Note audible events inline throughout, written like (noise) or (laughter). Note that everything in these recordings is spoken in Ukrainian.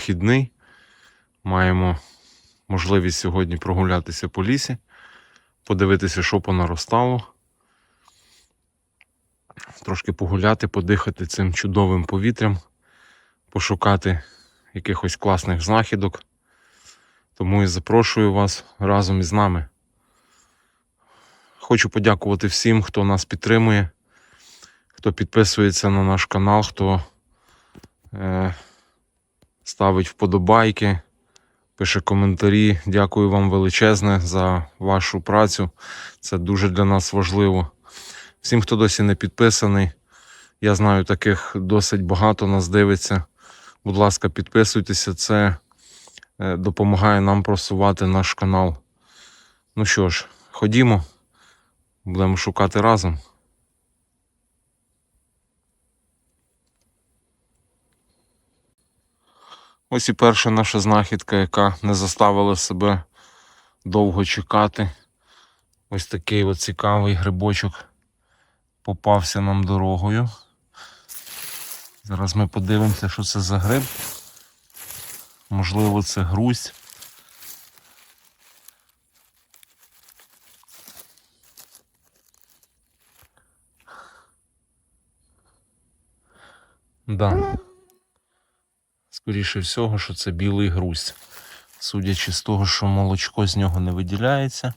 вихідний. Маємо можливість сьогодні прогулятися по лісі, подивитися, що понаростало. Трошки погуляти, подихати цим чудовим повітрям, пошукати якихось класних знахідок. Тому і запрошую вас разом із нами. Хочу подякувати всім, хто нас підтримує хто підписується на наш канал, хто е, ставить вподобайки, пише коментарі. Дякую вам величезне за вашу працю. Це дуже для нас важливо. Всім, хто досі не підписаний, я знаю, таких досить багато нас дивиться. Будь ласка, підписуйтеся, це е, допомагає нам просувати наш канал. Ну що ж, ходімо, будемо шукати разом. Ось і перша наша знахідка, яка не заставила себе довго чекати. Ось такий от цікавий грибочок попався нам дорогою. Зараз ми подивимося, що це за гриб. Можливо, це грусть. Да. Скоріше всього, що це білий грусть. Судячи з того, що молочко з нього не виділяється.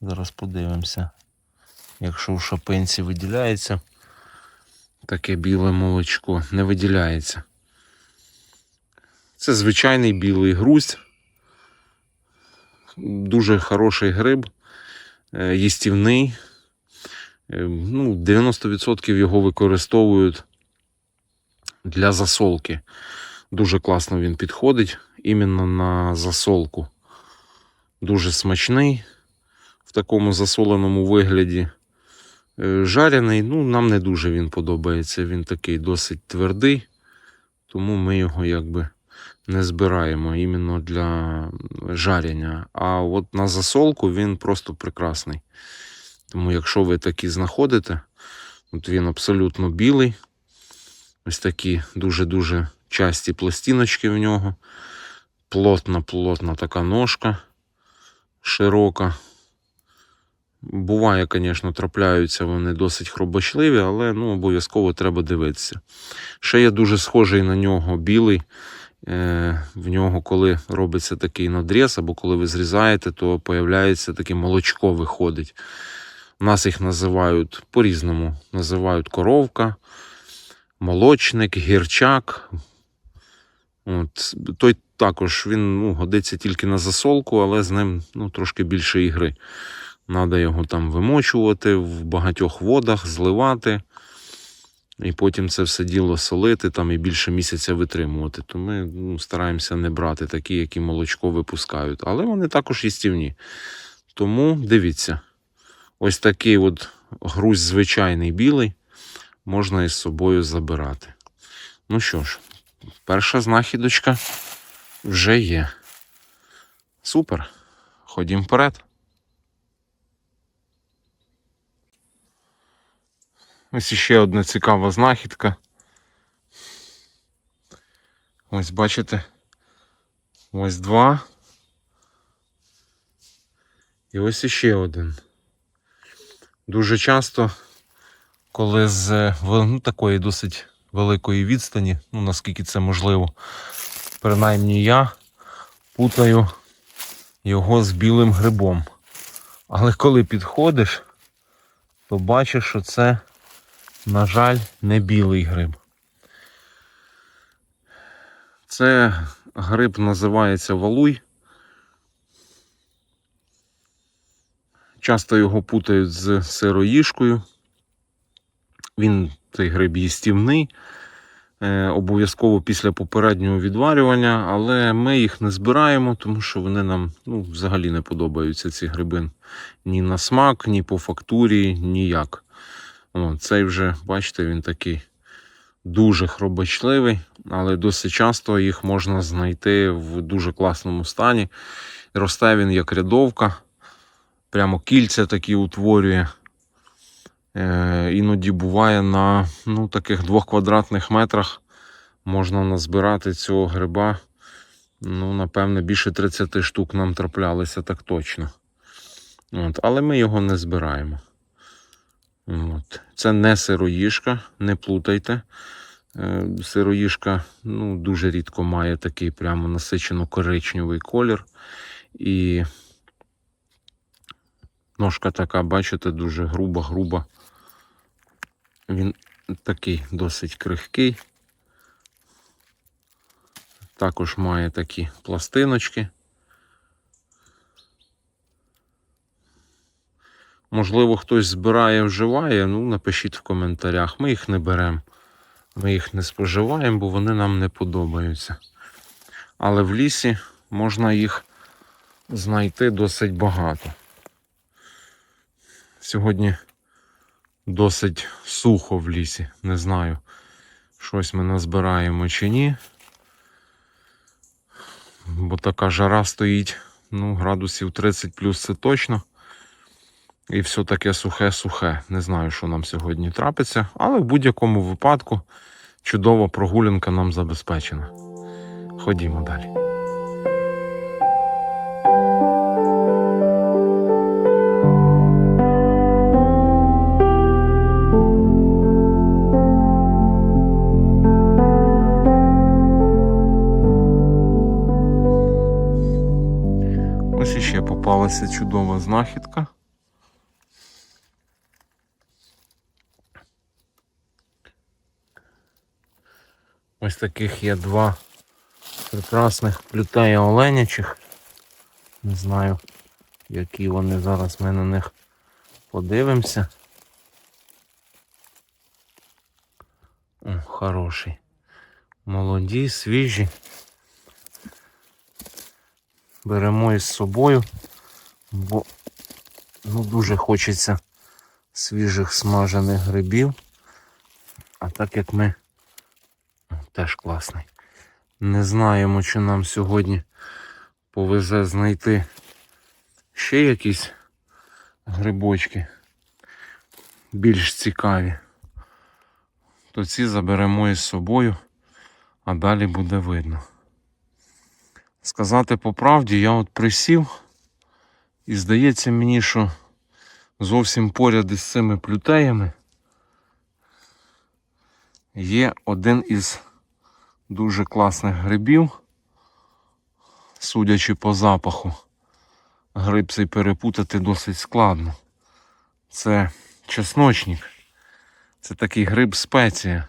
Зараз подивимося. Якщо у шапинці виділяється, таке біле молочко не виділяється. Це звичайний білий грусть. Дуже хороший гриб, е, їстівний. Е, Ну, 90% його використовують для засолки. Дуже класно він підходить іменно на засолку. Дуже смачний в такому засоленому вигляді. Е, Жарений, ну, нам не дуже він подобається. Він такий досить твердий, тому ми його якби не збираємо іменно для жарення. А от на засолку він просто прекрасний. Тому, якщо ви такі знаходите, от він абсолютно білий. Ось такі дуже-дуже часті пластиночки в нього. Плотна, плотна така ножка широка. Буває, звісно, трапляються вони досить хробочливі, але ну, обов'язково треба дивитися. Ще є дуже схожий на нього білий. Е, В нього, коли робиться такий надріз, або коли ви зрізаєте, то появляється таке молочко виходить. У нас їх називають по-різному. Називають коровка, молочник, гірчак. От, той також він ну, годиться тільки на засолку, але з ним ну, трошки більше ігри. Треба його там вимочувати в багатьох водах, зливати. І потім це все діло солити там і більше місяця витримувати. То ми ну, стараємося не брати такі, які молочко випускають. Але вони також їстівні. Тому дивіться, ось такий от груз звичайний білий можна із собою забирати. Ну що ж, перша знахідочка вже є. Супер. Ходім вперед. Ось іще одна цікава знахідка. Ось бачите. Ось два. І ось іще один. Дуже часто, коли з ну, такої досить великої відстані, ну наскільки це можливо, принаймні я путаю його з білим грибом. Але коли підходиш, то бачиш, що це, на жаль, не білий гриб. Це гриб називається валуй. Часто його путають з сироїшкою. Він цей гриб їстівний. Е, обов'язково після попереднього відварювання, але ми їх не збираємо, тому що вони нам ну, взагалі не подобаються, ці гриби. Ні на смак, ні по фактурі, ніяк. О, цей вже, бачите, він такий дуже хробочливий, але досить часто їх можна знайти в дуже класному стані. Росте він як рядовка, прямо кільця такі утворює. Е, іноді буває на ну, таких двох квадратних метрах можна назбирати цього гриба. Ну, напевне, більше 30 штук нам траплялися, так точно. От, але ми його не збираємо. От. Це не сироїжка, не плутайте. Е, Сироїжка ну, дуже рідко має такий прямо насичено коричневий колір. І ножка така, бачите, дуже груба-груба. Він такий досить крихкий. Також має такі пластиночки. Можливо, хтось збирає, вживає, ну напишіть в коментарях. Ми їх не беремо. Ми їх не споживаємо, бо вони нам не подобаються. Але в лісі можна їх знайти досить багато. Сьогодні досить сухо в лісі. Не знаю, щось ми назбираємо чи ні. Бо така жара стоїть, ну, градусів 30 плюс це точно. І все таке сухе-сухе. Не знаю, що нам сьогодні трапиться, але в будь-якому випадку чудова прогулянка нам забезпечена. Ходімо далі. Попалася чудова знахідка. Ось таких є два прекрасних плютея оленячих. Не знаю, які вони зараз ми на них подивимося. О, хороший. Молоді, свіжі. Беремо із собою, бо ну, дуже хочеться свіжих смажених грибів. А так як ми теж класний. Не знаємо, чи нам сьогодні повезе знайти ще якісь грибочки більш цікаві. То ці заберемо із собою, а далі буде видно. Сказати по правді, я от присів, і здається мені, що зовсім поряд із цими плютеями є один із дуже класних грибів, судячи по запаху. Гриб цей перепутати досить складно. Це чесночник. Це такий гриб спеція.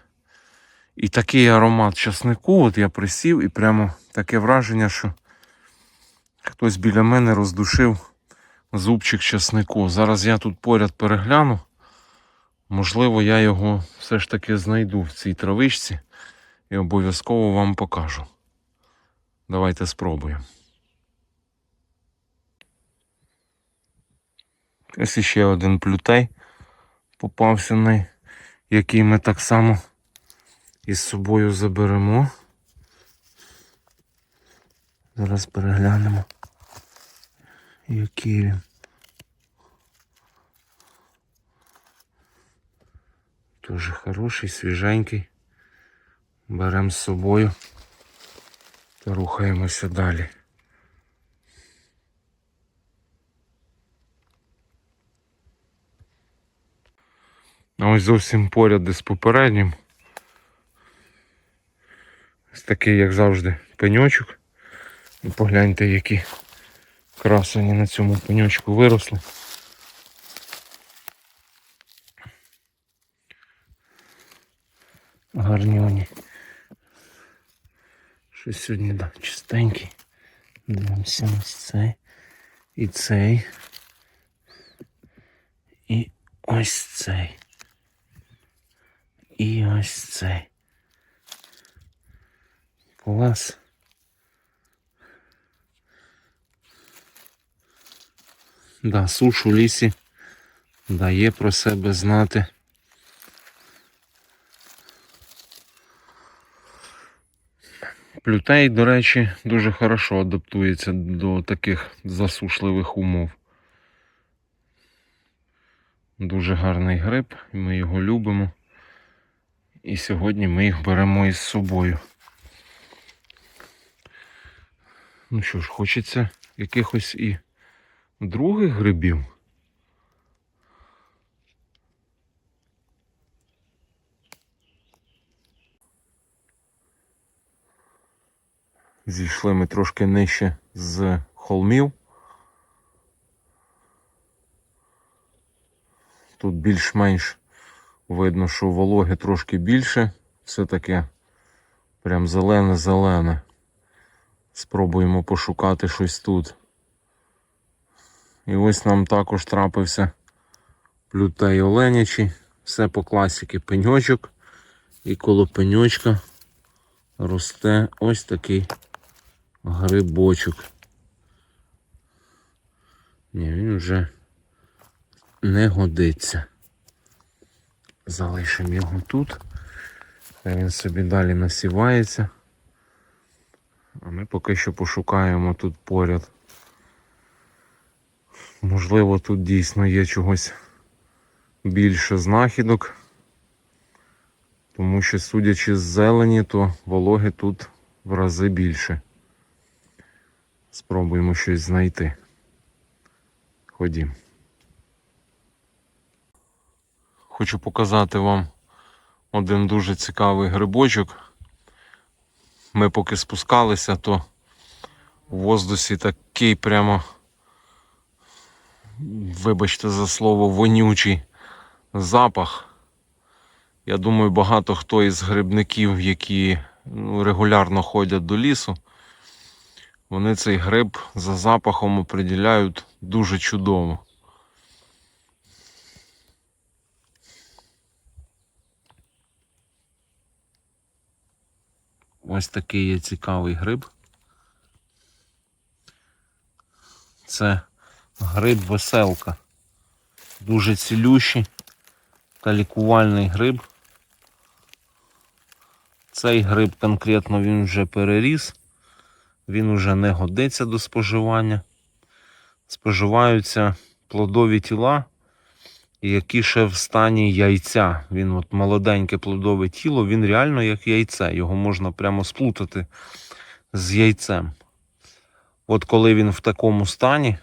І такий аромат часнику, от я присів і прямо таке враження, що хтось біля мене роздушив зубчик часнику. Зараз я тут поряд перегляну. Можливо, я його все ж таки знайду в цій травичці і обов'язково вам покажу. Давайте спробуємо. Ось іще один плютей попався на який ми так само із собою заберемо. Зараз переглянемо, який він. Дуже хороший, свіженький. Беремо з собою та рухаємося далі. А ось зовсім поряд із попереднім. Ось такий, як завжди, пеньочок. І погляньте, які красені на цьому пеньочку виросли. Гарнюні. Щось сьогодні да, чистенький. Дивимося ось цей. І цей. І ось цей. І ось цей. Клас. Да, суш у лісі дає про себе знати. Плютей, до речі, дуже хорошо адаптується до таких засушливих умов. Дуже гарний гриб, ми його любимо. І сьогодні ми їх беремо із собою. Ну що ж, хочеться якихось і других грибів. Зійшли ми трошки нижче з холмів. Тут більш-менш видно, що вологи трошки більше. Все таке прям зелене-зелене. Спробуємо пошукати щось тут. І ось нам також трапився плютей оленячий. Все по класіки пеньочок. І коло пеньочка росте ось такий грибочок. Ні, він вже не годиться. Залишимо його тут. Він собі далі насівається. А ми поки що пошукаємо тут поряд. Можливо, тут дійсно є чогось більше знахідок. Тому що, судячи з зелені, то вологи тут в рази більше. Спробуємо щось знайти. Ходім. Хочу показати вам один дуже цікавий грибочок. Ми поки спускалися, то в воздусі такий прямо, вибачте за слово, вонючий запах. Я думаю, багато хто із грибників, які ну, регулярно ходять до лісу, вони цей гриб за запахом определяють дуже чудово. Ось такий є цікавий гриб. Це гриб веселка. Дуже цілющий та лікувальний гриб. Цей гриб конкретно він вже переріс, він вже не годиться до споживання. Споживаються плодові тіла, які ще в стані яйця. Він от молоденьке плодове тіло, він реально як яйце. Його можна прямо сплутати з яйцем. От коли він в такому стані,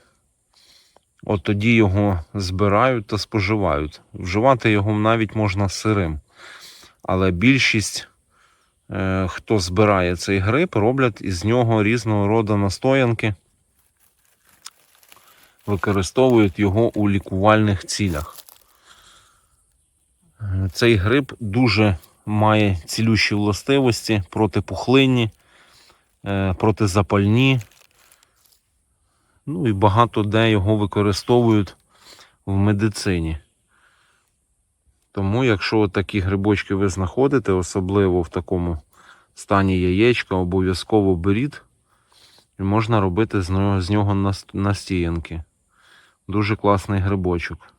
от тоді його збирають та споживають. Вживати його навіть можна сирим. Але більшість, е, хто збирає цей гриб, роблять із нього різного роду настоянки, використовують його у лікувальних цілях. Е, Цей гриб дуже має цілющі властивості протипухлинні, е, протизапальні. Ну і багато де його використовують в медицині. Тому, якщо такі грибочки ви знаходите, особливо в такому стані яєчка, обов'язково беріть. І можна робити з нього, настіянки. Дуже класний грибочок.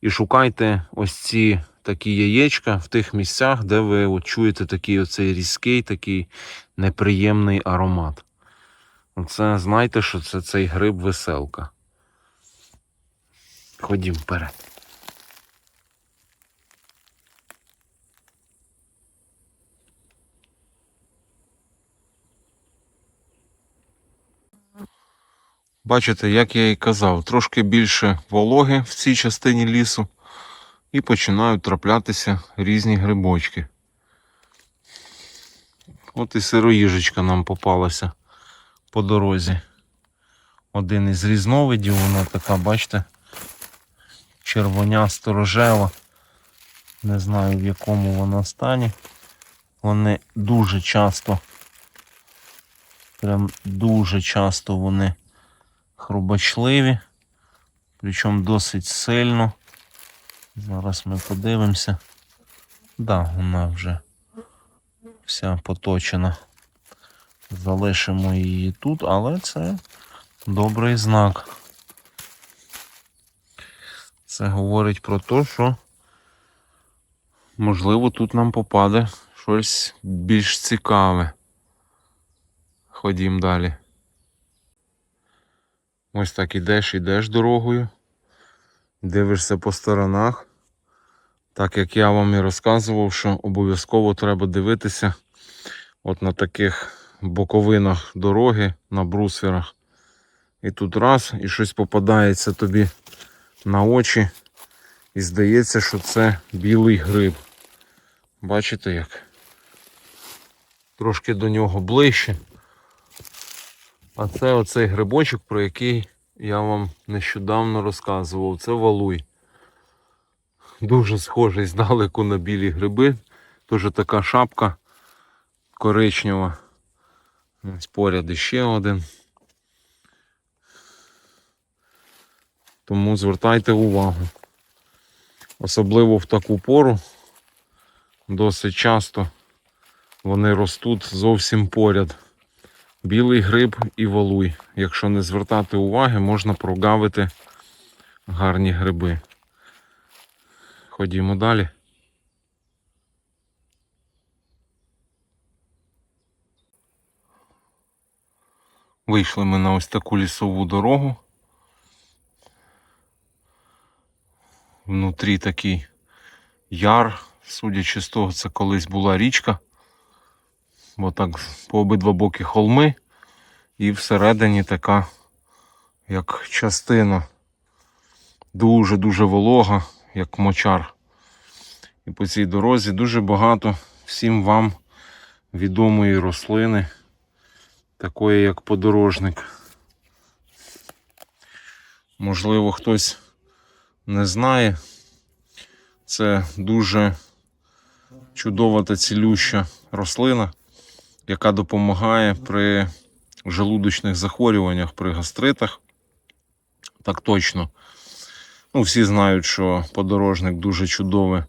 І шукайте ось ці такі яєчка в тих місцях, де ви от чуєте такий оцей різкий, такий неприємний аромат. Оце знайте, що це цей гриб веселка. Ходім вперед. Бачите, як я і казав, трошки більше вологи в цій частині лісу і починають траплятися різні грибочки. От і сироїжечка нам попалася по дорозі. Один із різновидів, вона така, бачите, червонясто рожева. Не знаю в якому вона стані. Вони дуже часто, прям дуже часто вони хрубочливі, причому досить сильно. Зараз ми подивимося. Да, вона вже вся поточена. Залишимо її тут, але це добрий знак. Це говорить про те, що можливо тут нам попаде щось більш цікаве. Ходім далі. Ось так ідеш, ідеш дорогою. Дивишся по сторонах. Так як я вам і розказував, що обов'язково треба дивитися от на таких боковинах дороги, на брусверах. І тут раз, і щось попадається тобі на очі. І здається, що це білий гриб. Бачите як? Трошки до нього ближче. А це оцей грибочок, про який я вам нещодавно розказував. Це валуй. Дуже схожий здалеку на білі гриби. Теж така шапка коричнева. Ось поряд іще один. Тому звертайте увагу. Особливо в таку пору. Досить часто вони ростуть зовсім поряд. Білий гриб і валуй. Якщо не звертати уваги, можна прогавити гарні гриби. Ходімо далі. Вийшли ми на ось таку лісову дорогу. Внутрі такий яр, судячи з того, це колись була річка. Бо так по обидва боки холми, і всередині така як частина дуже-дуже волога, як мочар. І по цій дорозі дуже багато всім вам відомої рослини, такої як подорожник. Можливо, хтось не знає. Це дуже чудова та цілюща рослина, яка допомагає при желудочних захворюваннях, при гастритах. Так точно. Ну, всі знають, що подорожник дуже чудове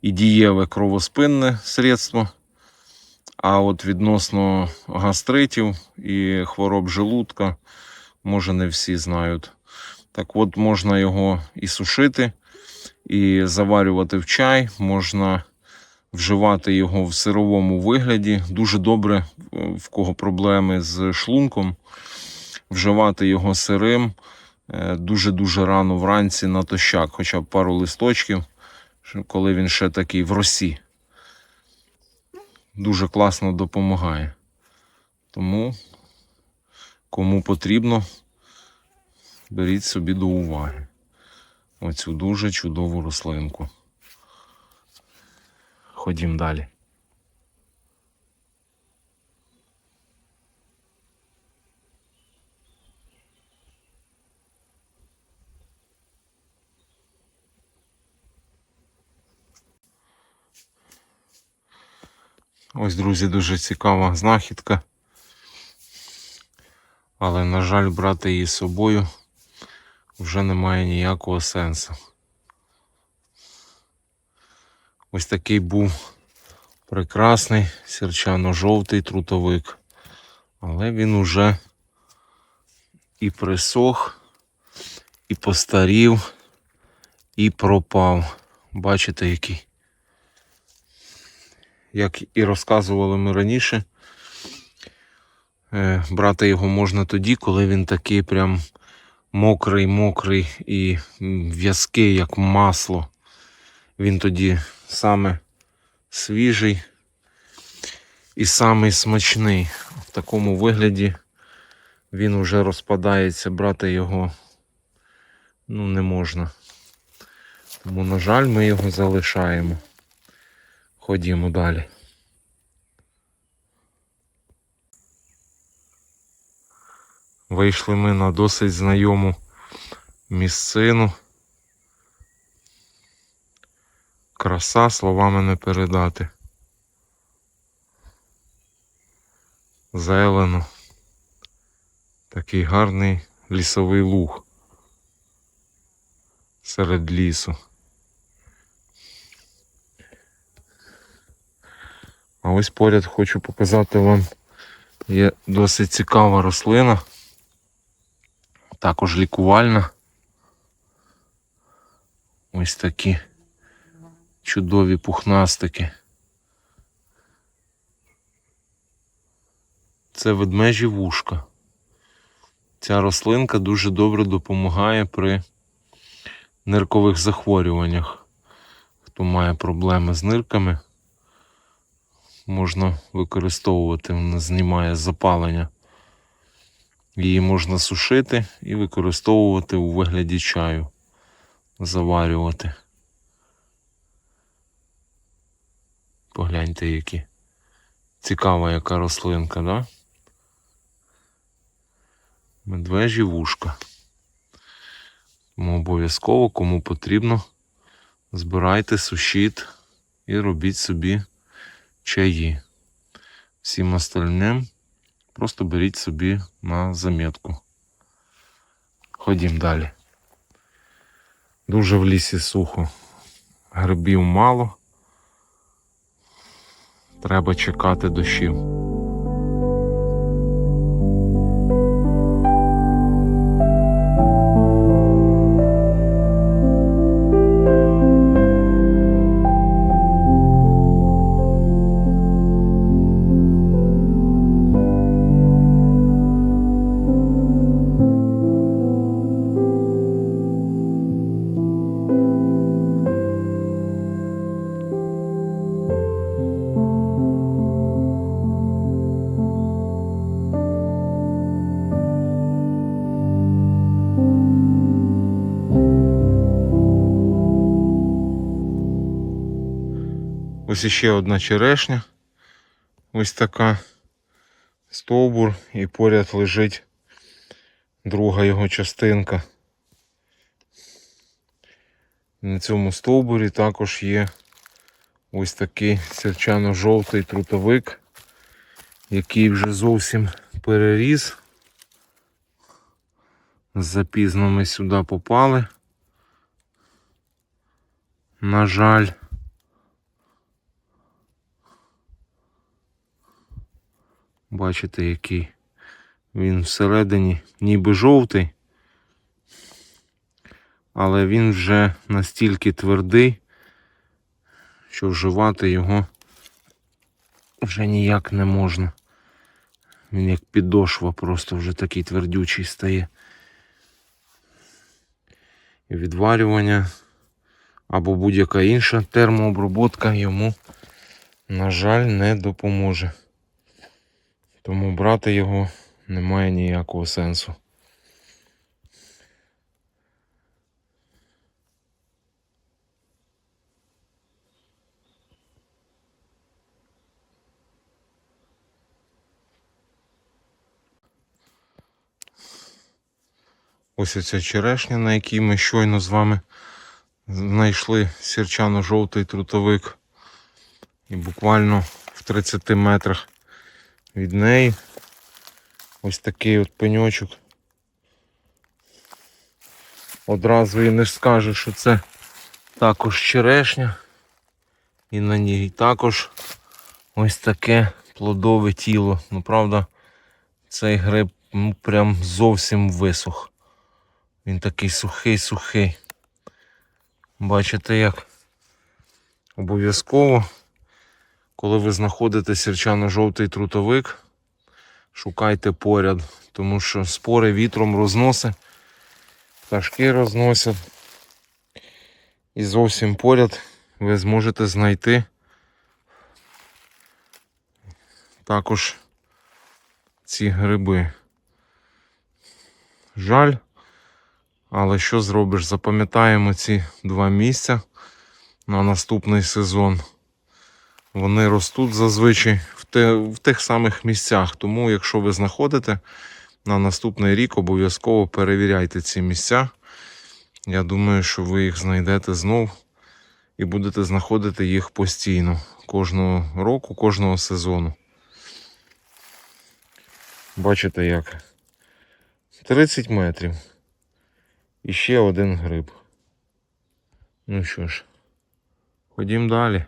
і дієве кровоспинне средство. А от відносно гастритів і хвороб желудка, може не всі знають. Так от можна його і сушити, і заварювати в чай, можна вживати його в сировому вигляді. Дуже добре, е, в кого проблеми з шлунком, вживати його сирим е, дуже-дуже рано вранці на тощак, хоча б пару листочків, коли він ще такий в росі. Дуже класно допомагає. Тому, кому потрібно, беріть собі до уваги оцю дуже чудову рослинку. Ходім далі. Ось, друзі, дуже цікава знахідка. Але, на жаль, брати її з собою вже немає ніякого сенсу. Ось такий був прекрасний сірчано-жовтий трутовик. Але він уже і присох, і постарів, і пропав. Бачите, який. Як і розказували ми раніше, е, брати його можна тоді, коли він такий прям мокрий, мокрий і в'язкий, як масло. Він тоді саме свіжий і самий смачний. В такому вигляді він уже розпадається, брати його ну, не можна. Тому, на жаль, ми його залишаємо. Ходімо далі. Вийшли ми на досить знайому місцину. Краса словами не передати. Зелено. Такий гарний лісовий луг серед лісу. А ось поряд хочу показати вам є досить цікава рослина. Також лікувальна. Ось такі чудові пухнастики. Це ведмежі вушка. Ця рослинка дуже добре допомагає при ниркових захворюваннях. Хто має проблеми з нирками, можна використовувати, вона знімає запалення. Її можна сушити і використовувати у вигляді чаю, заварювати. Погляньте, які. Цікава яка рослинка, да? Медвежі вушка. Тому обов'язково, кому потрібно, збирайте, сушіть і робіть собі чаї. Всім остальним просто беріть собі на замітку. Ходім далі. Дуже в лісі сухо. Грибів мало. Треба чекати дощів. Ось іще одна черешня. Ось така стовбур, і поряд лежить друга його частинка. На цьому стовбурі також є ось такий сірчано-жовтий трутовик, який вже зовсім переріс. Запізно ми сюди попали. На жаль. Бачите, який він всередині ніби жовтий, але він вже настільки твердий, що вживати його вже ніяк не можна. Він як підошва просто вже такий твердючий стає. І відварювання або будь-яка інша термооброботка йому, на жаль, не допоможе. Тому брати його немає ніякого сенсу. Ось оця черешня, на якій ми щойно з вами знайшли сірчано-жовтий трутовик. І буквально в 30 метрах від неї ось такий от пеньочок. Одразу і не скажеш, що це також черешня. І на ній також ось таке плодове тіло. Ну, правда, цей гриб ну, прям зовсім висох. Він такий сухий-сухий. Бачите як? Обов'язково коли ви знаходите сірчано-жовтий трутовик, шукайте поряд, тому що спори вітром розносить, пташки розносять. І зовсім поряд ви зможете знайти також ці гриби. Жаль, але що зробиш? Запам'ятаємо ці два місця на наступний сезон вони ростуть зазвичай в, те, в тих самих місцях. Тому, якщо ви знаходите на наступний рік, обов'язково перевіряйте ці місця. Я думаю, що ви їх знайдете знов і будете знаходити їх постійно кожного року, кожного сезону. Бачите як? 30 метрів. І ще один гриб. Ну що ж, ходім далі.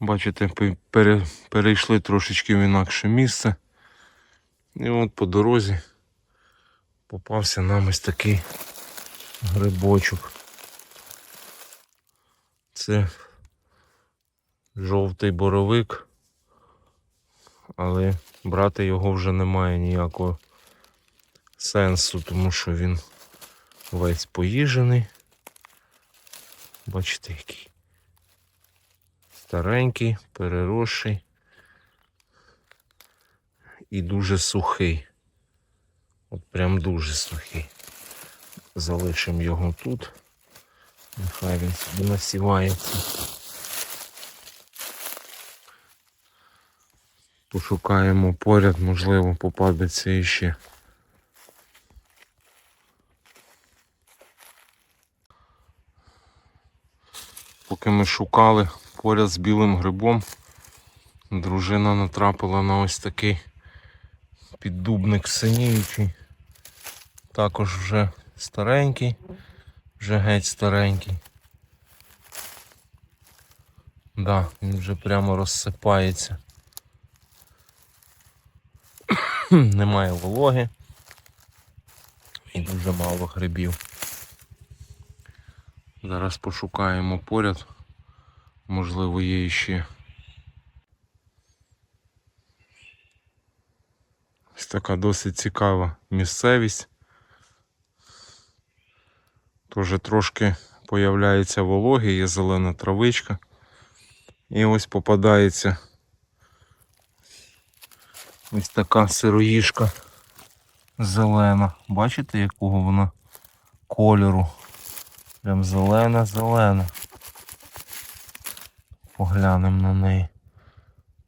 Бачите, пере, перейшли трошечки в інакше місце. І от по дорозі попався нам ось такий грибочок. Це жовтий боровик, але брати його вже немає ніякого сенсу, тому що він весь поїжений. Бачите, який старенький, переросший і дуже сухий. От прям дуже сухий. Залишимо його тут. Нехай він собі насівається. Пошукаємо поряд, можливо, попадеться іще. Поки ми шукали поряд з білим грибом, дружина натрапила на ось такий піддубник синіючий. Також вже старенький, вже геть старенький. Да, він вже прямо розсипається. (coughs) Немає вологи і дуже мало грибів. Зараз пошукаємо поряд. Можливо, є іще. Ось така досить цікава місцевість. Тоже трошки появляється вологи, є зелена травичка. І ось попадається ось така сироїжка зелена. Бачите, якого вона кольору? Прям зелена-зелена. Поглянемо на неї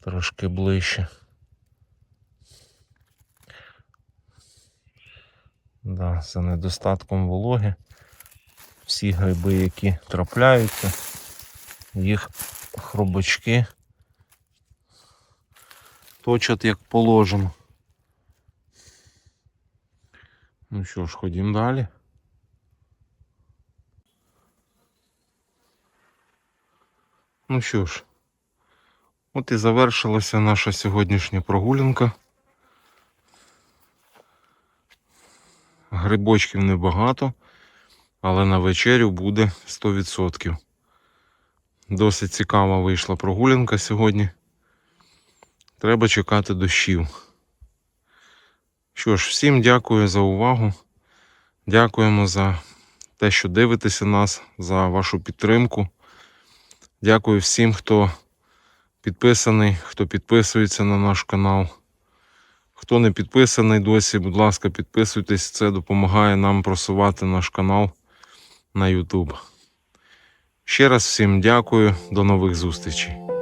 трошки ближче. Да, за недостатком вологи. Всі гриби, які трапляються, їх хробачки точать як положено. Ну що ж, ходімо далі. Ну що ж, от і завершилася наша сьогоднішня прогулянка. Грибочків небагато, але на вечерю буде 100%. Досить цікава вийшла прогулянка сьогодні. Треба чекати дощів. Що ж, всім дякую за увагу. Дякуємо за те, що дивитеся нас, за вашу підтримку. Дякую всім, хто підписаний, хто підписується на наш канал. Хто не підписаний досі, будь ласка, підписуйтесь. Це допомагає нам просувати наш канал на YouTube. Ще раз всім дякую, до нових зустрічей.